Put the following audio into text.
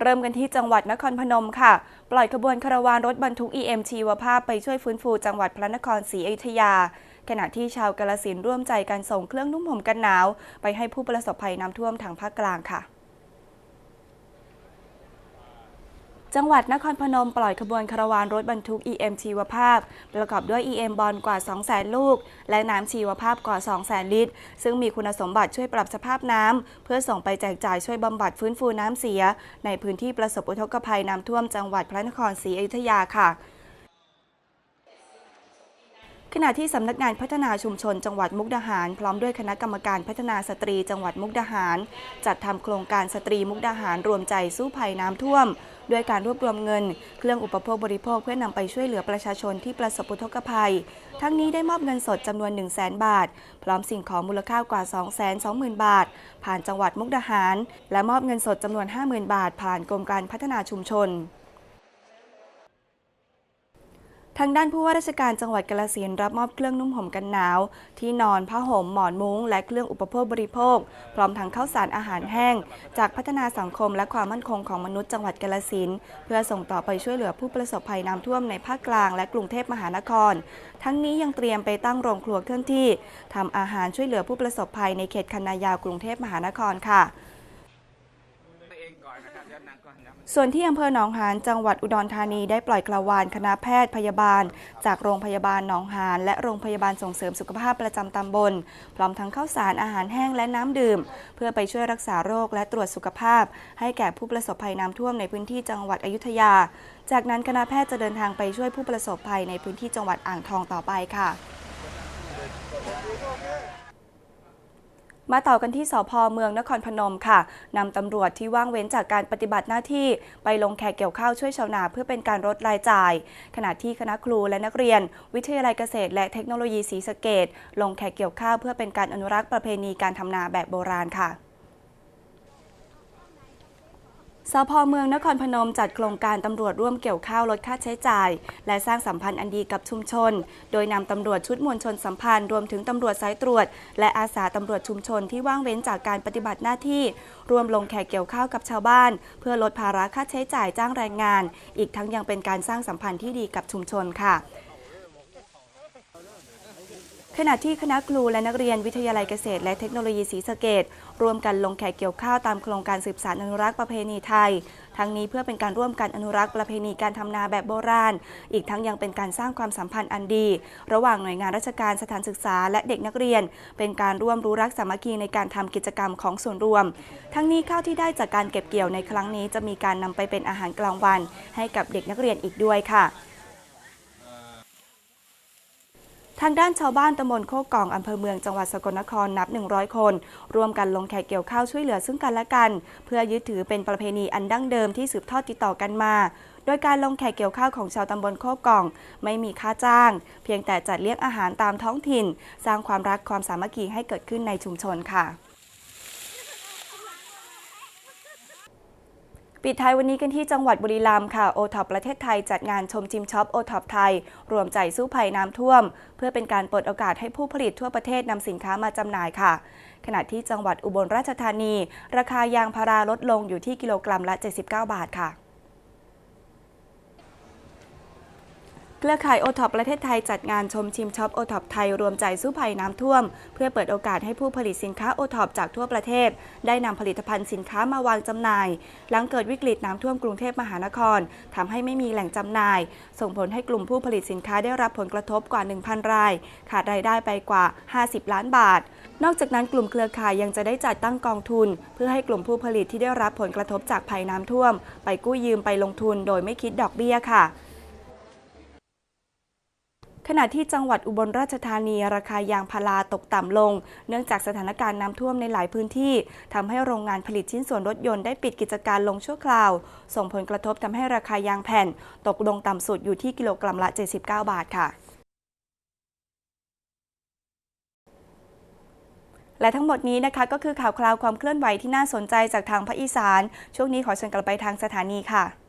เริ่มกันที่จังหวัดนครพนมค่ะ ปล่อยขบวนคาราวานรถบรรทุก EM ชีวภาพไปช่วยฟื้นฟูจังหวัดพระนครศรีอยุธยา ขณะที่ชาวกาลสินร่วมใจกันส่งเครื่องนุ่มห่มกันหนาว ไปให้ผู้ประสบภัยน้ำท่วมทางภาคกลางค่ะ จังหวัดนครพนมปล่อยขบวนคาราวานรถบรรทุก EM ชีวภาพ ประกอบด้วย EM บอลกว่า 200,000 ลูก และน้ำชีวภาพกว่า 200,000 ลิตร ซึ่งมีคุณสมบัติช่วยปรับสภาพน้ำ เพื่อส่งไปแจกจ่ายช่วยบำบัดฟื้นฟูน้ำเสีย ในพื้นที่ประสบอุทกภัยน้ำท่วมจังหวัดพระนครศรีอยุธยาค่ะ ขณะที่สำนักงานพัฒนาชุมชนจังหวัดมุกดาหาร พร้อมด้วยคณะกรรมการพัฒนาสตรีจังหวัดมุกดาหาร จัดทำโครงการสตรีมุกดาหารรวมใจสู้ภัยน้ำท่วม ด้วยการรวบรวมเงิน เครื่องอุปโภคบริโภคเพื่อนำไปช่วยเหลือประชาชนที่ประสบอุทกภัย ทั้งนี้ได้มอบเงินสดจำนวน 1 0 0 0 0แบาท พร้อมสิ่งของมูลค่ากว่า 2 2 0 0 0 0บาท ผ่านจังหวัดมุกดาหาร และมอบเงินสดจำนวน 50,000 บาท ผ่านกรมการพัฒนาชุมชน ทางด้านผู้ว่าราชการจังหวัดกาฬสินรับมอบเครื่องนุ่มห่มกันหนาว ที่นอนผ้าห่มหมอนมุ้ง และเครื่องอุปโภคบริโภค พร้อมทั้งข้าวสารอาหารแห้ง จากพัฒนาสังคมและความมั่นคงของมนุษย์จังหวัดกาฬสินเพื่อส่งต่อไปช่วยเหลือผู้ประสบภัยน้ำท่วมในภาคกลางและกรุงเทพมหานคร ทั้งนี้ยังเตรียมไปตั้งโรงครัวเคลื่อนที่ทำอาหารช่วยเหลือผู้ประสบภัยในเขตคันนายาวกรุงเทพมหานครค่ะ ส่วนที่อำเภอหนองหานจังหวัดอุดรธานีได้ปล่อยกระวานคณะแพทย์พยาบาล จากโรงพยาบาลหนองหานและโรงพยาบาลส่งเสริมสุขภาพประจำตำบล พร้อมทั้งข้าวสารอาหารแห้งและน้ำดื่ม เพื่อไปช่วยรักษาโรคและตรวจสุขภาพ ให้แก่ผู้ประสบภัยน้ำท่วมในพื้นที่จังหวัดอยุธยา จากนั้นคณะแพทย์จะเดินทางไปช่วยผู้ประสบภัยในพื้นที่จังหวัดอ่างทองต่อไปค่ะ มาต่อกันที่สพเมืองนครพนมค่ะนำตำรวจที่ว่างเว้นจากการปฏิบัติหน้าที่ ไปลงแขกเกี่ยวข้าวช่วยชาวนาเพื่อเป็นการลดรายจ่าย ขณะที่คณะครูและนักเรียน วิทยาลัยเกษตร และเทคโนโลยีศรีสะเกดลงแขกเกี่ยวข้าวเพื่อเป็นการอนุรักษ์ประเพณีการทำนาแบบโบราณค่ะ สพเมืองนครพนมจัดโครงการตำรวจร่วมเกี่ยวข้าวลดค่าใช้จ่าย และสร้างสัมพันธ์อันดีกับชุมชน โดยนำตำรวจชุดมวลชนสัมพันธ์รวมถึงตำรวจสายตรวจ และอาสาตำรวจชุมชนที่ว่างเว้นจากการปฏิบัติหน้าที่ร่วมลงแขกเกี่ยวข้าวกับชาวบ้าน เพื่อลดภาระค่าใช้จ่ายจ้างแรงงาน อีกทั้งยังเป็นการสร้างสัมพันธ์ที่ดีกับชุมชนค่ะ ขณะที่คณะครูและนักเรียนวิทยาลัยเกษตร และเทคโนโลยีศรีสะเกดร่วมกันลงแขกเกี่ยวข้าวตามโครงการสืบสานอนุรักษ์ประเพณีไทย ทั้งนี้เพื่อเป็นการร่วมกันอนุรักษ์ประเพณีการทำนาแบบโบราณ อีกทั้งยังเป็นการสร้างความสัมพันธ์อันดี ระหว่างหน่วยงานราชการสถานศึกษาและเด็กนักเรียน เป็นการร่วมรู้รักสามัคคีในการทำกิจกรรมของส่วนรวม ทั้งนี้ข้าวที่ได้จากการเก็บเกี่ยวในครั้งนี้ จะมีการนำไปเป็นอาหารกลางวัน ให้กับเด็กนักเรียนอีกด้วยค่ะ ทางด้านชาวบ้านตำบลโคกกองอำเภอเมืองจังหวัดสกลนครนับ 100 คน ร่วมกันลงแขกเกี่ยวข้าวช่วยเหลือซึ่งกันและกัน เพื่อยึดถือเป็นประเพณีอันดั้งเดิมที่สืบทอดติดต่อกันมา โดยการลงแขกเกี่ยวข้าวของชาวตำบลโคกกอง ไม่มีค่าจ้าง เพียงแต่จัดเลี้ยงอาหารตามท้องถิ่น สร้างความรักความสามัคคีให้เกิดขึ้นในชุมชนค่ะ ปิดท้ายวันนี้กันที่จังหวัดบุรีรัมย์ค่ะโอท็อปประเทศไทยจัดงานชมชิมช็อปโอท็อปไทย รวมใจสู้ภัยน้ำท่วม เพื่อเป็นการเปิดโอกาสให้ผู้ผลิตทั่วประเทศนำสินค้ามาจำหน่ายค่ะ ขณะที่จังหวัดอุบลราชธานี ราคายางพาราลดลงอยู่ที่กิโลกรัมละ 79 บาทค่ะ เครือข่ายโอท็อปประเทศไทยจัดงานชมชิมช็อปโอท็อปไทยรวมใจสู้ภัยน้ำท่วม เพื่อเปิดโอกาสให้ผู้ผลิตสินค้าโอท็อปจากทั่วประเทศ ได้นำผลิตภัณฑ์สินค้ามาวางจำหน่าย หลังเกิดวิกฤตน้ำท่วมกรุงเทพมหานครทำให้ไม่มีแหล่งจำหน่าย ส่งผลให้กลุ่มผู้ผลิตสินค้าได้รับผลกระทบกว่า 1,000 ราย ขาดรายได้ไปกว่า 50 ล้านบาท นอกจากนั้นกลุ่มเครือข่ายยังจะได้จัดตั้งกองทุน เพื่อให้กลุ่มผู้ผลิตที่ได้รับผลกระทบจากภัยน้ำท่วม ไปกู้ยืมไปลงทุนโดยไม่คิดดอกเบี้ยค่ะ ขณะที่จังหวัดอุบลราชธานีราคายางพาราตกต่ำลง เนื่องจากสถานการณ์น้ำท่วมในหลายพื้นที่ทำให้โรงงานผลิตชิ้นส่วนรถยนต์ได้ปิดกิจการลงชั่วคราว ส่งผลกระทบทำให้ราคายางแผ่น ตกลงต่ำสุดอยู่ที่กิโลกรัมละ 79 บาทค่ะ และทั้งหมดนี้นะคะก็คือข่าวคราวความเคลื่อนไหวที่น่าสนใจจากทางภาคอีสาน ช่วงนี้ขอเชิญกลับไปทางสถานีค่ะ